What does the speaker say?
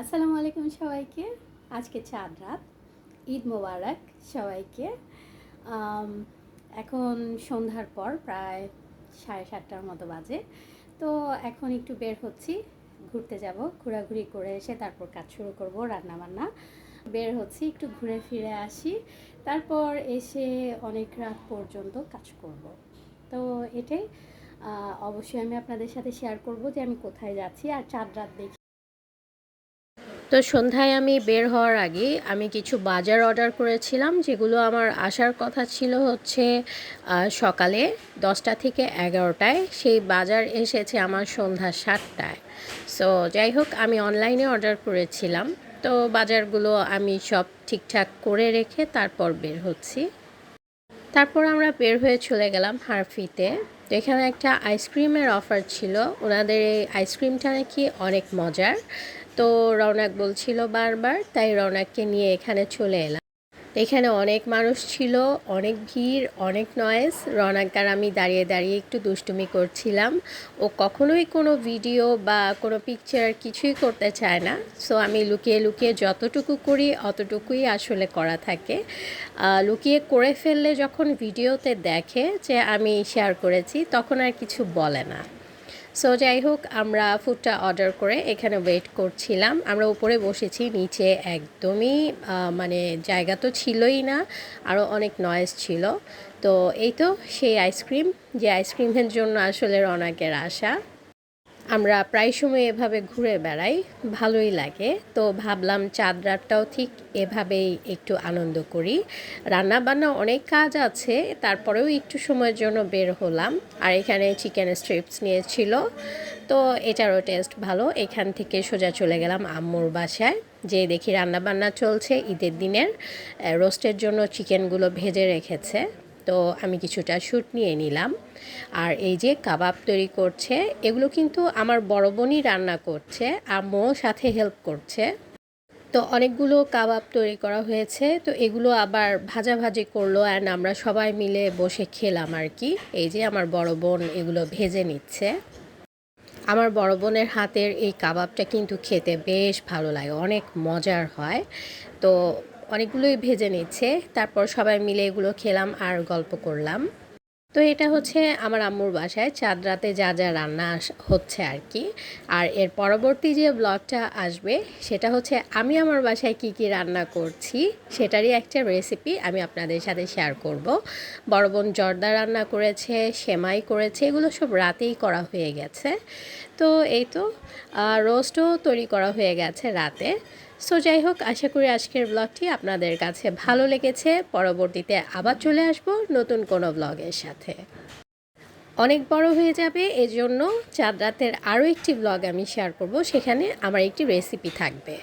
আসসালামু আলাইকুম সবাইকে। আজকে চাঁদ রাত, ঈদ মোবারক সবাইকে। এখন সন্ধ্যার পর প্রায় সাড়ে সাতটার মতো বাজে। তো এখন একটু বের হচ্ছি, ঘুরতে যাব, ঘোরাঘুরি করে এসে তারপর কাজ শুরু করব রান্না বান্না বের হচ্ছি, একটু ঘুরে ফিরে আসি, তারপর এসে অনেক রাত পর্যন্ত কাজ করব। তো এটাই অবশ্যই আমি আপনাদের সাথে শেয়ার করব যে আমি কোথায় যাচ্ছি আর চাঁদ রাত দেখি তো সন্ধ্যায় আমি বের হওয়ার আগে আমি কিছু বাজার অর্ডার করেছিলাম, যেগুলো আমার আসার কথা ছিল হচ্ছে সকালে দশটা থেকে এগারোটায়। সেই বাজার এসেছে আমার সন্ধ্যা সাতটায়। সো যাই হোক, আমি অনলাইনে অর্ডার করেছিলাম। তো বাজারগুলো আমি সব ঠিকঠাক করে রেখে তারপর বের হচ্ছি। তারপর আমরা বের হয়ে চলে গেলাম হারফিতে। এখানে একটা আইসক্রিমের অফার ছিল। ওনাদের এই আইসক্রিমটা নাকি অনেক মজার। তো রৌনক বলছিল বারবার, তাই রওনাককে নিয়ে এখানে চলে এলাম। এখানে অনেক মানুষ ছিল, অনেক ভিড়, অনেক নয়েজ রৌনক আর আমি দাঁড়িয়ে দাঁড়িয়ে একটু দুষ্টুমি করছিলাম। ও কখনোই কোনো ভিডিও বা কোনো পিকচার কিছুই করতে চায় না। সো আমি লুকিয়ে লুকিয়ে যতটুকু করি, অতটুকুই আসলে করা থাকে। লুকিয়ে করে ফেললে যখন ভিডিওতে দেখে যে আমি শেয়ার করেছি, তখন আর কিছু বলে না। সো যাই হোক আমরা ফুডটা অর্ডার করে এখানে ওয়েট করছিলাম। আমরা উপরে বসেছি, নিচে একদমই মানে জায়গা তো ছিলই না আরও অনেক নয়েজ ছিল। তো এই তো সেই আইসক্রিম যে আইসক্রিমের জন্য আসলে রনাকের আশা। আমরা প্রায় সময় এভাবে ঘুরে বেড়াই, ভালোই লাগে। তো ভাবলাম চাঁদ রাতটাও ঠিক এভাবেই একটু আনন্দ করি। রান্না বান্না অনেক কাজ আছে, তারপরেও একটু সময়ের জন্য বের হলাম। আর এখানে চিকেন স্ট্রিপস নিয়েছিল, তো এটারও টেস্ট ভালো। এখান থেকে সোজা চলে গেলাম আম্মুর বাসায় যে দেখি রান্না বান্না চলছে ঈদের দিনের। রোস্টের জন্য চিকেনগুলো ভেজে রেখেছে। তো আমি কিছুটা শ্যুট নিয়ে নিলাম। আর এই যে কাবাব তৈরি করছে, এগুলো কিন্তু আমার বড় বোনই রান্না করছে আম্মুও সাথে হেল্প করছে। তো অনেকগুলো কাবাব তৈরি করা হয়েছে, তো এগুলো আবার ভাজাভাজি করল অ্যান্ড আমরা সবাই মিলে বসে খেলাম আর কি। এই যে আমার বড় বোন এগুলো ভেজে নিচ্ছে। আমার বড় বোনের হাতের এই কাবাবটা কিন্তু খেতে বেশ ভালো লাগে, অনেক মজার হয়। তো অনেকগুলোই ভেজে নিচ্ছে। তারপর সবাই মিলে এগুলো খেলাম আর গল্প করলাম। তো এটা হচ্ছে আমার আম্মুর বাসায়। চাঁদ রাতে যা যা রান্না হচ্ছে আর কি। আর এর পরবর্তী যে ব্লগটা আসবে, সেটা হচ্ছে আমি আমার বাসায় কি কি রান্না করছি, সেটারই একটা রেসিপি আমি আপনাদের সাথে শেয়ার করব। বড় বোন জর্দা রান্না করেছে, সেমাই করেছে, এগুলো সব রাতেই করা হয়ে গেছে। তো এই তো রোস্টও তৈরি করা হয়ে গেছে রাতে। সো যাই হোক, আশা করি আজকের ব্লগটি আপনাদের কাছে ভালো লেগেছে। পরবর্তীতে আবার চলে আসব নতুন কোনো ব্লগের সাথে। অনেক বড় হয়ে যাবে, এজন্য চাঁদ রাতের আরও একটি ব্লগ আমি শেয়ার করব। সেখানে আমার একটি রেসিপি থাকবে।